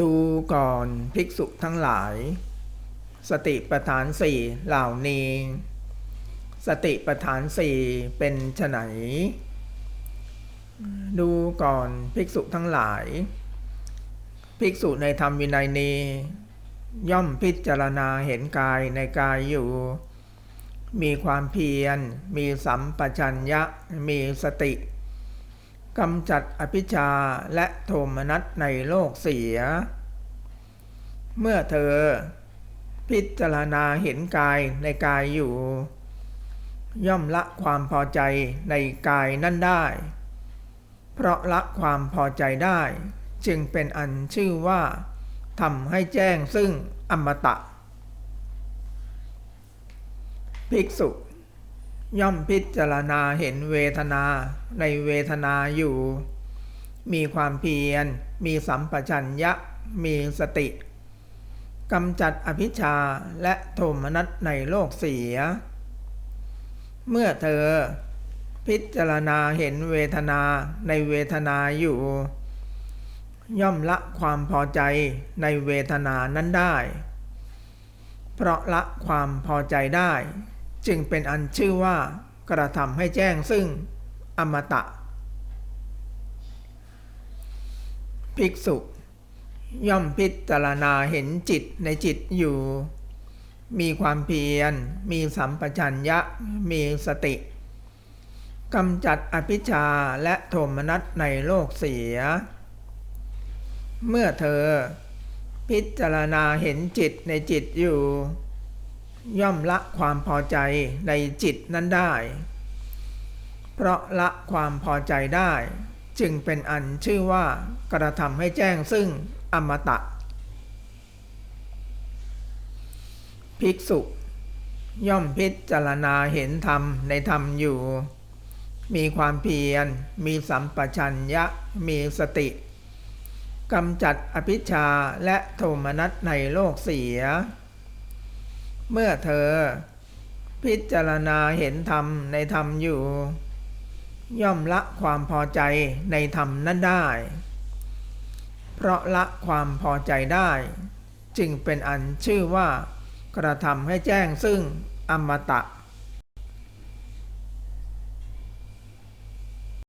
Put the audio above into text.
ดูก่อนภิกษุทั้งหลาย สติปัฏฐานสี่เหล่านี้ สติปัฏฐานสี่เป็นไฉนดูก่อนภิกษุทั้งหลาย ภิกษุในธรรมวินัยนี้ ย่อมพิจารณาเห็นกายในกายอยู่ มีความเพียร มีสัมปชัญญะ มีสติ กำจัดอภิชาและโทมนัสในโลกเสีย เมื่อเธอ พิจารณาเห็นกายในกายอยู่ ย่อมละความพอใจในกายนั่นได้ เพราะละความพอใจได้ จึงเป็นอันชื่อว่าทำให้แจ้งซึ่งอมตะ ภิกษุ ย่อมพิจารณาเห็นเวทนาในเวทนาอยู่ มีความเพียร มีสัมปชัญญะ มีสติกำจัดอภิชาและโทมนัสในโลกเสีย เมื่อเธอพิจารณาเห็นเวทนาในเวทนาอยู่ ย่อมละความพอใจในเวทนานั้นได้ เพราะละความพอใจได้ จึงเป็นอันชื่อว่ากระทำให้แจ้งซึ่งอมตะ ภิกษุ ย่อมพิจารณาเห็นจิตในจิตอยู่ มีความเพียร มีสัมปชัญญะ มีสติกำจัดอภิชาและโทมนัสในโลกเสีย เมื่อเธอพิจารณาเห็นจิตในจิตอยู่ ย่อมละความพอใจในจิตนั้นได้ เพราะละความพอใจได้ จึงเป็นอันชื่อว่ากระทำให้แจ้งซึ่งอมตะ ภิกษุ ย่อมพิจารณาเห็นธรรมในธรรมอยู่ มีความเพียร มีสัมปชัญญะ มีสติกำจัดอภิชาและโทมนัสในโลกเสีย เมื่อเธอ พิจารณาเห็นธรรมในธรรมอยู่ ย่อมละความพอใจในธรรมนั้นได้ เพราะละความพอใจได้ จึงเป็นอันชื่อว่ากระทำให้แจ้งซึ่งอมตะ